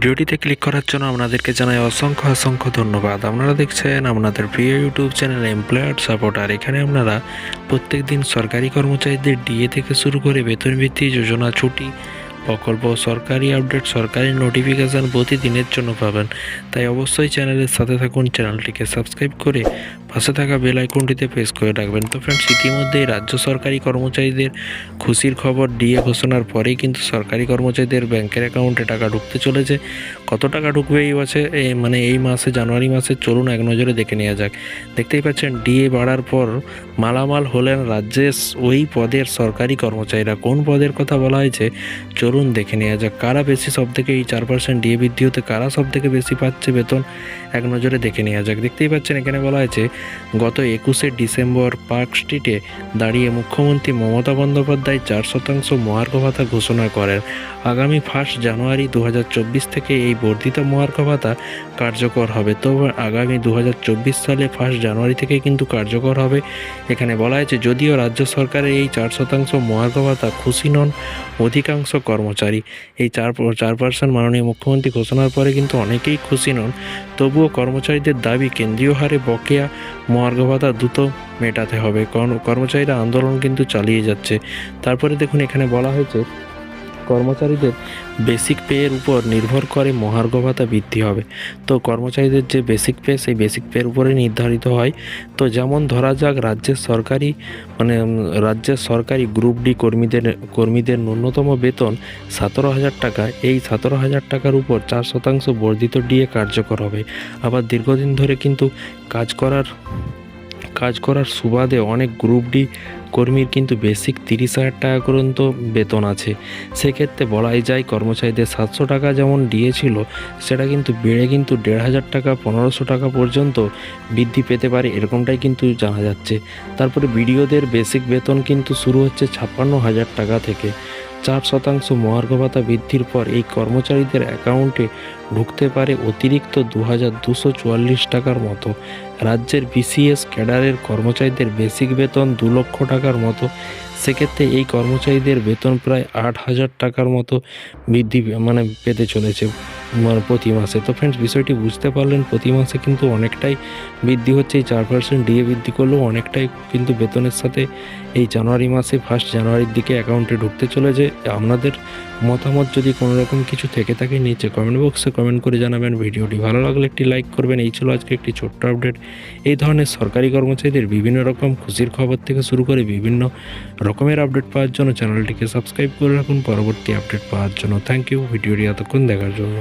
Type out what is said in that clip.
ভিডিওটিতে ক্লিক করার জন্য আপনাদেরকে জানাই অসংখ্য অসংখ্য ধন্যবাদ। আপনারা দেখছেন আপনাদের প্রিয় ইউটিউব চ্যানেল এমপ্লয়ার সাপোর্টার এখানে আপনারা প্রত্যেক দিন সরকারি কর্মচারীদের ডিএ থেকে শুরু করে বেতন ভিত্তি যোজনা, ছুটি প্রকল্প সরকারি আপডেট, সরকারি নোটিফিকেশান প্রতিদিনের জন্য পাবেন। তাই অবশ্যই চ্যানেলের সাথে থাকুন, চ্যানেলটিকে সাবস্ক্রাইব করে পাশে থাকা বেল আইকনটিতে প্রেস করে রাখবেন। তো ফ্রেন্ডস ইতিমধ্যেই রাজ্য সরকারি কর্মচারীদের খুশির খবর ডিএ ঘোষণার পরেই কিন্তু সরকারি কর্মচারীদের ব্যাংকের অ্যাকাউন্টে টাকা ঢুকতে চলেছে। কত টাকা ঢুকবে এই বছর মানে এই মাসে, জানুয়ারি মাসে, চলুন এক নজরে দেখে নেওয়া যাক। দেখতেই পাচ্ছেন ডিএ বাড়ার পর মালামাল হলেন রাজ্যের ওই পদের সরকারি কর্মচারীরা। কোন পদের কথা বলা হয়েছে? চলুন দেখে নেওয়া যাক, কারা বেশি সব থেকে এই চার পার্সেন্ট ডিএ বৃদ্ধি হতে, কারা সব থেকে বেশি পাচ্ছে বেতন? এক নজরে দেখে নেওয়া যাক। দেখতেই পাচ্ছেন, এখানে বলা হয়েছে, গত একুশে ডিসেম্বর পার্ক স্ট্রিটে দাঁড়িয়ে মুখ্যমন্ত্রী মমতা বন্দ্যোপাধ্যায় চার শতাংশ মহার্ঘ ভাতা ঘোষণা করেন। আগামী ফার্স্ট জানুয়ারি দু হাজার চব্বিশ থেকে এই বর্ধিত মহার্ঘ ভাতা কার্যকর হবে। তো আগামী দু হাজার চব্বিশ সালে ফার্স্ট জানুয়ারি থেকে কিন্তু কার্যকর হবে। এখানে বলা হয়েছে, যদিও রাজ্য সরকারের এই চার শতাংশ মহার্ঘ ভাতা খুশি নন, অধিকাংশ কর্মচারী। এই চার চার পার্সেন্ট মাননীয় মুখ্যমন্ত্রী ঘোষণার পরে কিন্তু অনেকেই খুশি নন। তবুও কর্মচারীদের দাবি, কেন্দ্রীয় হারে বকেয়া মহার্ঘ ভাতা দ্রুত মেটাতে হবে। কর্ম- কর্মচারীরা আন্দোলন কিন্তু চালিয়ে যাচ্ছে। তারপরে দেখুন, এখানে বলা হয়েছে কর্মচারীদের বেসিক পেয়ের উপর নির্ভর করে মহার্ঘ ভাতা বৃদ্ধি হবে। তো কর্মচারীদের যে বেসিক পে, সেই বেসিক পেয়ের উপরে নির্ধারিত হয়। তো যেমন ধরা যাক, রাজ্যের সরকারি মানে রাজ্যের সরকারি গ্রুপ ডি কর্মীদের কর্মীদের ন্যূনতম বেতন সতেরো হাজার টাকা। এই সতেরো হাজার টাকার উপর চার শতাংশ বর্ধিত ডিএ কার্যকর হবে। আবার দীর্ঘদিন ধরে কিন্তু কাজ করার কাজ করার সুবাদে অনেক গ্রুপ ডি কর্মীর কিন্তু বেসিক তিরিশ হাজার টাকা পর্যন্ত বেতন আছে। সেক্ষেত্রে বলাই যায় কর্মচারীদের সাতশো টাকা যেমন দিয়েছিল, সেটা কিন্তু বেড়ে কিন্তু দেড় হাজার টাকা, পনেরোশো টাকা পর্যন্ত বৃদ্ধি পেতে পারে, এরকমটাই কিন্তু জানা যাচ্ছে। তারপরে বিডিওদের বেসিক বেতন কিন্তু শুরু হচ্ছে ছাপ্পান্ন হাজার টাকা থেকে। চার শতাংশ মহার্ঘ ভাতা বৃদ্ধির পর এই কর্মচারীদের অ্যাকাউন্টে ঢুকতে পারে অতিরিক্ত দু হাজার দুশো চুয়াল্লিশ টাকার মতো। রাজ্যের বিসিএস ক্যাডারের কর্মচারীদের বেসিক বেতন দু লক্ষ টাকার মতো। সেক্ষেত্রে এই কর্মচারীদের বেতন প্রায় আট হাজার টাকার মতো বৃদ্ধি মানে পেতে চলেছে মানে প্রতি মাসে। তো ফ্রেন্ডস বিষয়টি বুঝতে পারলেন, প্রতি মাসে কিন্তু অনেকটাই বৃদ্ধি হচ্ছে। এই চার পার্সেন্ট ডিএ বৃদ্ধি করলেও অনেকটাই কিন্তু বেতনের সাথে এই জানুয়ারি মাসে ফার্স্ট জানুয়ারির দিকে অ্যাকাউন্টে ঢুকতে চলেছে। আপনাদের মতামত যদি কোনো রকম কিছু থেকে থাকে, নিচে কমেন্ট বক্সে কমেন্ট করে জানাবেন। ভিডিওটি ভালো লাগলে একটি লাইক করবেন। এই ছিল আজকে একটি ছোট্ট আপডেট। এই ধরনের সরকারি কর্মচারীদের বিভিন্ন রকম খুশির খবর থেকে শুরু করে বিভিন্ন রকমের আপডেট পাওয়ার জন্য চ্যানেলটিকে সাবস্ক্রাইব করে রাখুন। পরবর্তী আপডেট পাওয়ার জন্য থ্যাংক ইউ। ভিডিওটি এতক্ষণ দেখার জন্য।